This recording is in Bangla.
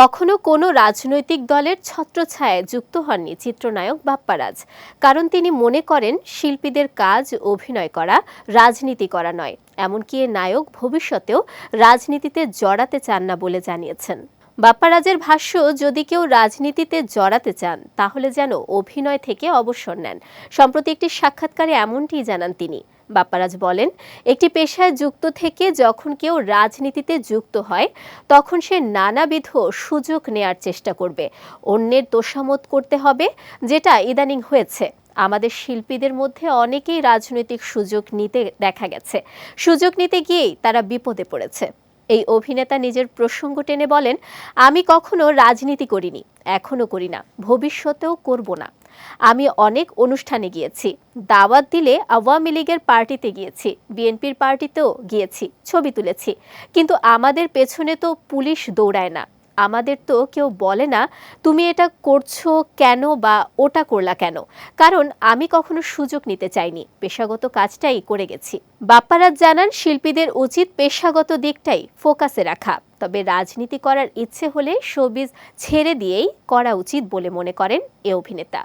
কখনো কোনো রাজনৈতিক দলের ছত্রছায়ায় যুক্ত হননি চিত্রনায়ক বাপ্পারাজ। কারণ তিনি মনে করেন শিল্পীদের কাজ, অভিনয় করা রাজনীতি করা নয়। এমনকি এ নায়ক ভবিষ্যতেও রাজনীতিতে জড়াতে চান না বলে জানিয়েছেন। বাপ্পারাজের ভাষ্য, যদি কেউ রাজনীতিতে জড়াতে চান, তাহলে যেন অভিনয় থেকে অবসর নেন। সম্প্রতি একটি সাক্ষাৎকারে এমনটিই জানান তিনি। বাপ্পারাজ বলেন, একটি পেশায় যুক্ত থেকে যখন কেউ রাজনীতিতে যুক্ত হয়, তখন সে নানাবিধ সুযোগ নেয়ার চেষ্টা করবে। অন্যের তোষামত করতে হবে, যেটা ইদানিং হয়েছে। আমাদের শিল্পীদের মধ্যে অনেকেই রাজনৈতিক সুযোগ নিতে দেখা গেছে। সুযোগ নিতে গিয়েই তারা বিপদে পড়েছে। এই অভিনেতা নিজের প্রসঙ্গ টেনে বলেন, আমি কখনো রাজনীতি করিনি, এখনও করি না, ভবিষ্যতেও করব না। আমি অনেক অনুষ্ঠানে গিয়েছি। দাওয়াত দিলে আওয়ামী লীগের পার্টিতে গিয়েছি, বিএনপির পার্টিতেও গিয়েছি, ছবি তুলেছি। কিন্তু আমাদের পেছনে তো পুলিশ দৌড়ায় না। আমাদের তো কেউ বলে না, তুমি এটা করছ কেন বা ওটা করলা কেন? কারণ আমি কখনো সুযোগ নিতে চাইনি, পেশাগত কাজটাই করে গেছি। বাপ্পারাজ জানান, শিল্পীদের উচিত পেশাগত দিকটাই ফোকাসে রাখা। তবে রাজনীতি করার ইচ্ছে হলে শোবিজ ছেড়ে দিয়েই করা উচিত বলে মনে করেন এ অভিনেতা।